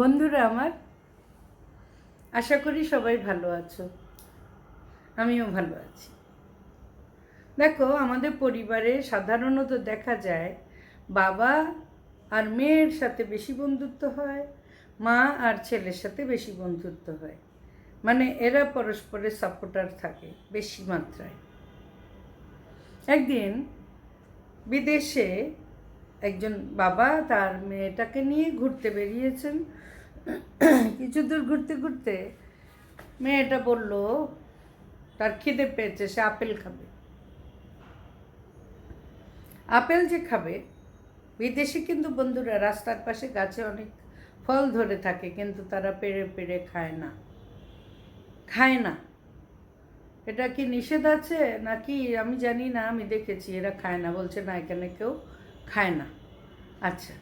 বন্ধুরা আমার, আশা করি সবাই ভালো আছো। আমিও ভালো আছি। দেখো, আমাদের পরিবারে সাধারণত দেখা যায়, বাবা আর মেয়ের সাথে বেশি বন্ধুত্ব হয়, মা আর ছেলের সাথে বেশি বন্ধুত্ব হয়। মানে এরা পরস্পরের সাপোর্টার থাকে, বেশি মাত্রায়। একদিন বিদেশে একজন বাবা তার মেয়েটাকে নিয়ে ঘুরতে বেরিয়েছেন। কিছু দূর ঘুরতে ঘুরতে মেয়েটা বলল, তার খিদে পেয়েছে, সে আপেল খাবে। আপেল যে খাবে, বিদেশি কিন্তু বন্ধুরা রাস্তার পাশে গাছে অনেক ফল ধরে থাকে, কিন্তু তারা পেড়ে পেড়ে খায় না। খায় না। এটা কি নিষেধ আছে? নাকি আমি জানি না, আমি দেখেছি, এরা খায় না। বলছে, না, এখানে কেউ খায় না। আচ্ছা।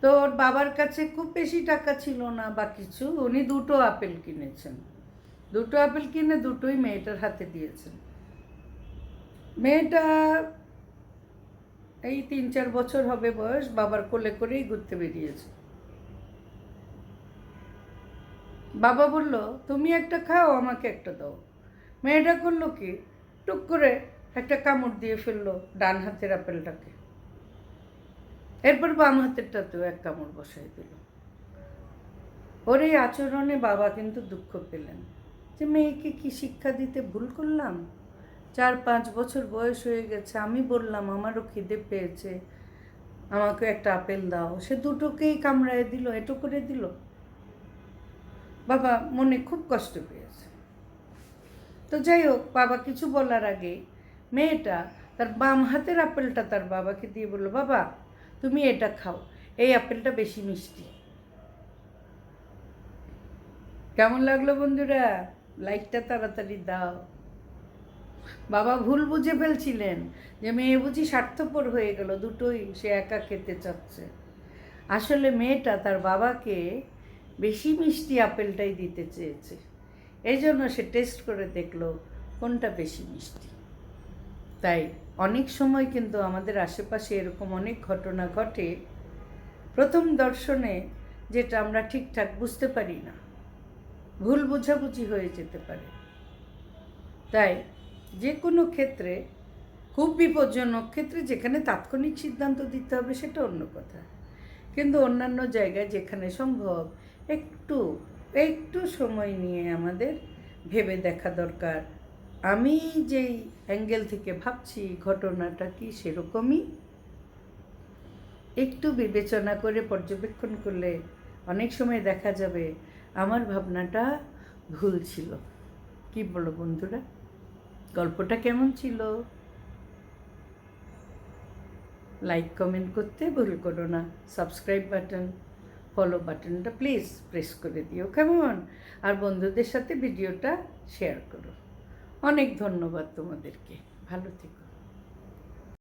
তো ওর বাবার কাছে খুব বেশি টাকা ছিল না, বা কিছু। উনি দুটো আপেল কিনেছেন। দুটো আপেল কিনে দুটোই মেয়েটার হাতে দিয়েছেন। মেয়েটা এই তিন চার বছর হবে বয়স, বাবার কোলে করেই ঘুরতে বেরিয়েছে। বাবা বলল, তুমি একটা খাও, আমাকে একটা দাও। মেয়েটা করল কি, টুক করে একটা কামড় দিয়ে ফেলল ডান হাতের আপেলটাকে। এরপর বাম হাতেরটাতেও এক কামড় বসাই দিল। ওর এই আচরণে বাবা কিন্তু দুঃখ পেলেন যে মেয়েকে কি শিক্ষা দিতে ভুল করলাম? চার পাঁচ বছর বয়স হয়ে গেছে, আমি বললাম, আমারও খিদে পেয়েছে, আমাকে একটা আপেল দাও। সে দুটোকেই কামড়ায় দিল, এটো করে দিল। বাবা মনে খুব কষ্ট পেয়েছে। তো যাই হোক, বাবা কিছু বলার আগে মেয়েটা তার বাম হাতের আপেলটা তার বাবাকে দিয়ে বলল, বাবা তুমি এটা খাও। এই আপেলটা বেশি মিষ্টি। কেমন লাগল বন্ধুরা? লাইকটা তাড়াতাড়ি দাও। বাবা ভুল বুঝে ফেলছিলেন যে মেয়ে বুঝি স্বার্থপর হয়ে গেল, দুটোই সে একা খেতে চাচ্ছে। আসলে মেয়েটা তার বাবাকে বেশি মিষ্টি আপেলটাই দিতে চেয়েছে। এই জন্য সে টেস্ট করে দেখল কোনটা বেশি মিষ্টি। তাই অনেক সময় কিন্তু আমাদের আশেপাশে এরকম অনেক ঘটনা ঘটে। প্রথম দর্শনে যেটা আমরা ঠিকঠাক বুঝতে পারি না। ভুল বোঝাবুঝি হয়ে যেতে পারে। তাই যে কোনো ক্ষেত্রে, খুব বিপজ্জনক ক্ষেত্রে যেখানে তাৎক্ষণিক সিদ্ধান্ত দিতে হবে সেটা অন্য কথা। কিন্তু অন্যান্য জায়গায় যেখানে সম্ভব, একটু একটু সময় নিয়ে আমাদের ভেবে দেখা দরকার। আমি যেই অ্যাঙ্গেল থেকে ভাবছি ঘটনাটা কি সেরকমই, একটু বিবেচনা করে পর্যবেক্ষণ করলে অনেক সময় দেখা যাবে আমার ভাবনাটা ভুল ছিল। কি বলো বন্ধুরা? গল্পটা কেমন ছিল? লাইক, কমেন্ট করতে ভুল করো না। সাবস্ক্রাইব বাটন, ফলো বাটনটা প্লিজ প্রেস করে দিও, কেমন? আর বন্ধুদের সাথে ভিডিওটা শেয়ার করো। অনেক ধন্যবাদ তোমাদেরকে। ভালো থেকো।